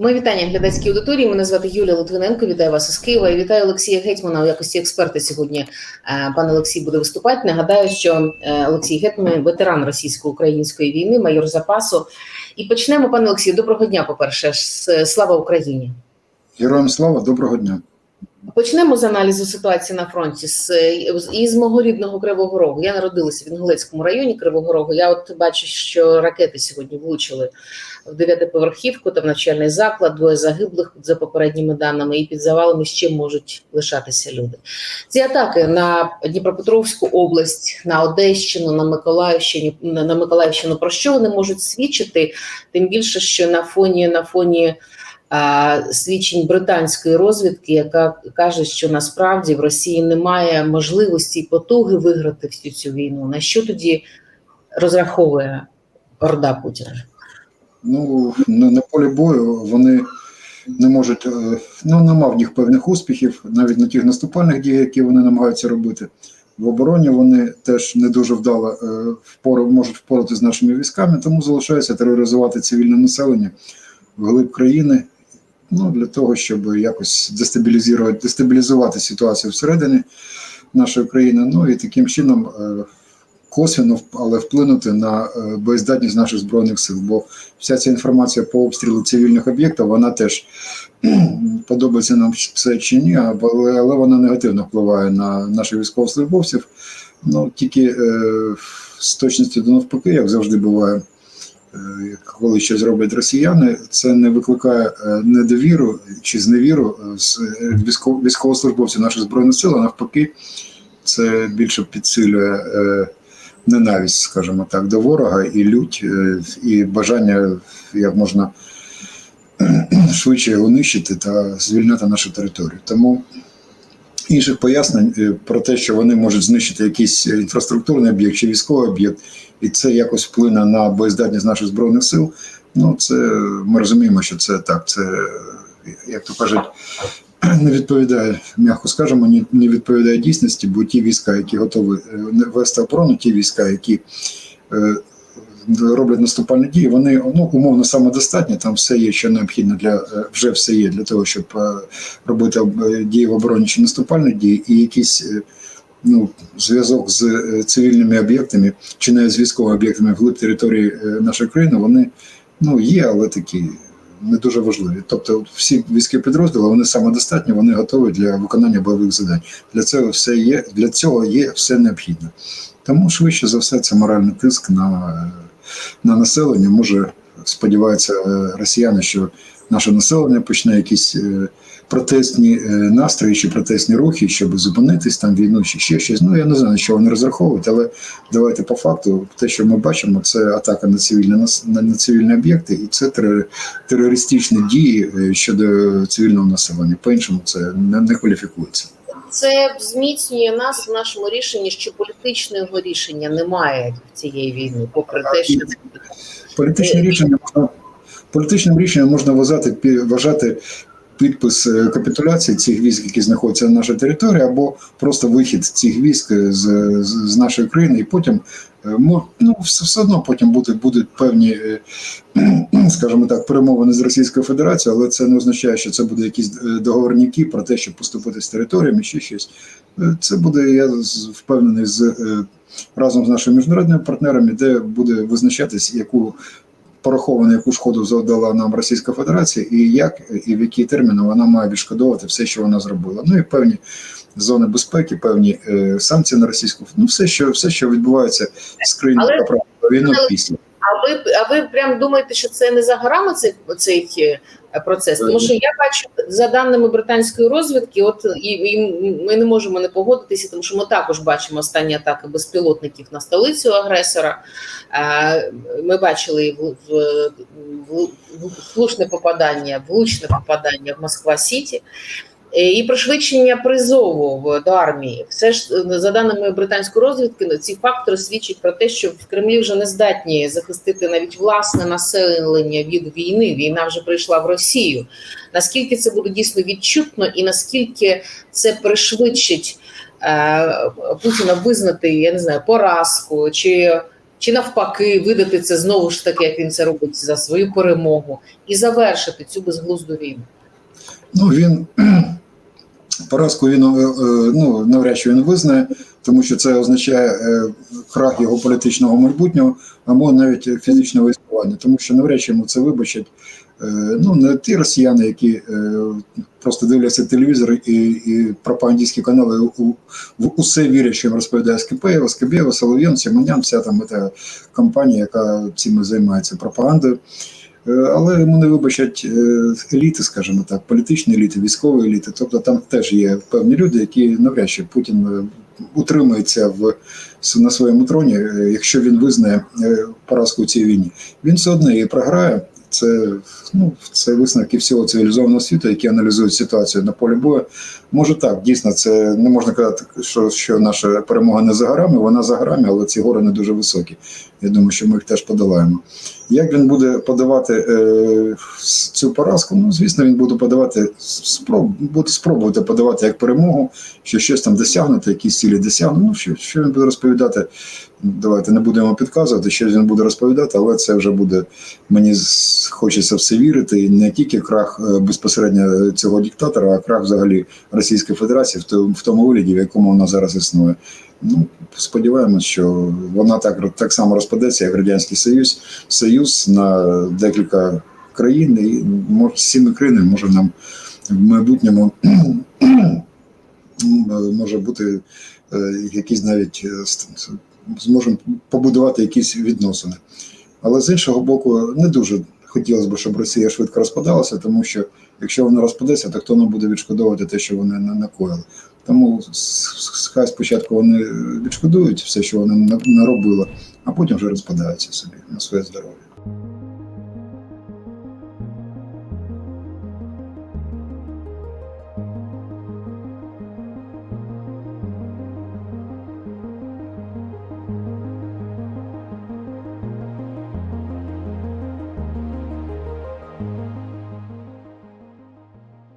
Ми вітання глядацькій аудиторії. Мене звати Юлія Литвиненко. Вітаю вас із Києва. І вітаю Олексія Гетьмана у якості експерта. Сьогодні Е, пан Олексій буде виступати. Нагадаю, що е, Олексій Гетьман ветеран російсько-української війни, майор запасу. І почнемо, пане Олексію. Доброго дня. По перше, слава Україні. Героям слава, доброго дня. Почнемо з аналізу ситуації на фронті з із мого рідного Кривого Рогу. Я народилася в Інгулецькому районі Кривого Рогу. Я от бачу, що ракети сьогодні влучили в дев'ятиповерхівку та в навчальний заклад, двоє загиблих за попередніми даними, і під завалами ще можуть лишатися люди. Ці атаки на Дніпропетровську область, на Одещину, на Миколаївщину, на Миколаївщину про що вони можуть свідчити? Тим більше, що на фоні на фоні свідчень британської розвідки, яка каже, що насправді в Росії немає можливості і потуги виграти всю цю війну. На що тоді розраховує Орда Путіна? Ну на, полі бою вони не можуть, е, ну нема в них певних успіхів, навіть на тих наступальних діях, які вони намагаються робити. В обороні вони теж не дуже вдало е, впору можуть впорати з нашими військами, тому залишається тероризувати цивільне населення вглиб країни. Ну для того, щоб якось дестабілізувати дестабілізувати ситуацію всередині нашої країни. Ну і таким чином е, косвіно, але вплинути на е, боєздатність наших збройних сил. Бо вся ця інформація по обстрілу цивільних об'єктів, вона теж подобається нам це чи ні, але, але вона негативно впливає на наших військовослужбовців. Ну тільки е, з точністю до навпаки, як завжди буває. Коли щось роблять росіяни, це не викликає недовіру чи зневіру з військовослужбовців наших збройних сил, а навпаки, це більше підсилює ненависть, скажімо так, до ворога і лють, і бажання як можна швидше його нищити та звільнити нашу територію. Тому інших пояснень про те, що вони можуть знищити якийсь інфраструктурний об'єкт чи військовий об'єкт, і це якось вплине на боєздатність наших збройних сил. Ну це ми розуміємо, що це так. Це як то кажуть, не відповідає, м'яко скажемо, не відповідає дійсності, бо ті війська, які готові вести оборону, ті війська, які роблять наступальні дії, вони ну, умовно самодостатні. Там все є, що необхідно для вже все є для того, щоб робити дії в обороні чи наступальні дії, і якісь. Ну, зв'язок з цивільними об'єктами чи навіть з військовими об'єктами вглиб території нашої країни, вони ну є, але такі не дуже важливі. Тобто, всі військові підрозділи вони самодостатні, вони готові для виконання бойових завдань. Для цього все є, для цього є все необхідне. Тому швидше за все, це моральний тиск на, на населення. Може сподіваються росіяни, що наше населення почне якісь протестні настрої чи протестні рухи, щоб зупинитись там війну, чи ще щось. Ну я не знаю, на що вони розраховують, але давайте по факту, те, що ми бачимо, це атака на цивільні на, цивільні об'єкти, і це терористичні дії щодо цивільного населення. По іншому це не кваліфікується. Це зміцнює нас в нашому рішенні, що політичного рішення немає цієї війни, попри те, що політичне рішення можна політичним рішенням можна вважати вважати підпис капітуляції цих військ, які знаходяться на нашій території, або просто вихід цих військ з, з, з нашої країни, і потім ну, все, одно потім будуть, будуть певні, скажімо так, перемовини з Російською Федерацією, але це не означає, що це буде якісь договорники про те, щоб поступити з територіями, ще щось. Це буде, я впевнений, з разом з нашими міжнародними партнерами, де буде визначатись, яку пораховано, яку шкоду завдала нам Російська Федерація, і як і в які терміни вона має відшкодовувати все, що вона зробила. Ну і певні зони безпеки, певні е, санкції на російську ну все, що все, що відбувається з країною війну після. А ви а ви прям думаєте, що це не за горами цей цей процес? Тому що я бачу за даними британської розвідки, от і, і ми не можемо не погодитися, тому що ми також бачимо останні атаки безпілотників на столицю агресора. Ми бачили в, в, в, в слушне попадання, влучне попадання в Москва Сіті. І пришвидшення призову до армії, все ж за даними британської розвідки, ці фактори свідчать про те, що в Кремлі вже не здатні захистити навіть власне населення від війни. Війна вже прийшла в Росію. Наскільки це буде дійсно відчутно, і наскільки це пришвидшить е, Путіна визнати, я не знаю, поразку чи чи навпаки видати це знову ж таки, як він це робить за свою перемогу, і завершити цю безглузду війну? Ну він поразку він е, е, ну, навряд чи він визнає, тому що це означає е, крах його політичного майбутнього, або навіть фізичного існування, тому що навряд чи йому це вибачать. Ну, не ті росіяни, які просто дивляться телевізор і, і пропагандистські канали у, в усе вірять, що їм розповідає Скипеєва, Скибєва, Солов'ян, Сімонян, вся там та компанія, яка цим займається пропагандою. Е, Але йому не вибачать е, еліти, скажімо так, політичні еліти, військові еліти. Тобто там теж є певні люди, які навряд чи Путін е, утримується в на своєму троні, якщо він визнає поразку у цій війні. Він все одно її програє. Це ну це висновки всього цивілізованого світу, які аналізують ситуацію на полі бою. Може так, дійсно, це не можна казати, що, що наша перемога не за горами, вона за горами, але ці гори не дуже високі. Я думаю, що ми їх теж подолаємо. Як він буде подавати е, цю поразку? Ну, звісно, він буде подавати спроб, буде спробувати подавати як перемогу, що щось там досягнути, якісь цілі досягнути. Ну, що, що він буде розповідати? Давайте не будемо підказувати, що він буде розповідати, але це вже буде мені хочеться все вірити. Не тільки крах е, безпосередньо цього диктатора, а крах взагалі Російської Федерації в тому, вигляді, в якому вона зараз існує. Ну, сподіваємось, що вона так, так само розпадеться, як Радянський Союз, Союз на декілька країн, і може з цими країнами може нам в майбутньому може бути е, якісь навіть е, зможемо побудувати якісь відносини. Але з іншого боку, не дуже хотілося б, щоб Росія швидко розпадалася, тому що якщо вона розпадеться, то хто нам буде відшкодовувати те, що вони на- накоїли. Тому хай спочатку вони відшкодують все, що вони на- наробили, а потім вже розпадаються собі на своє здоров'я.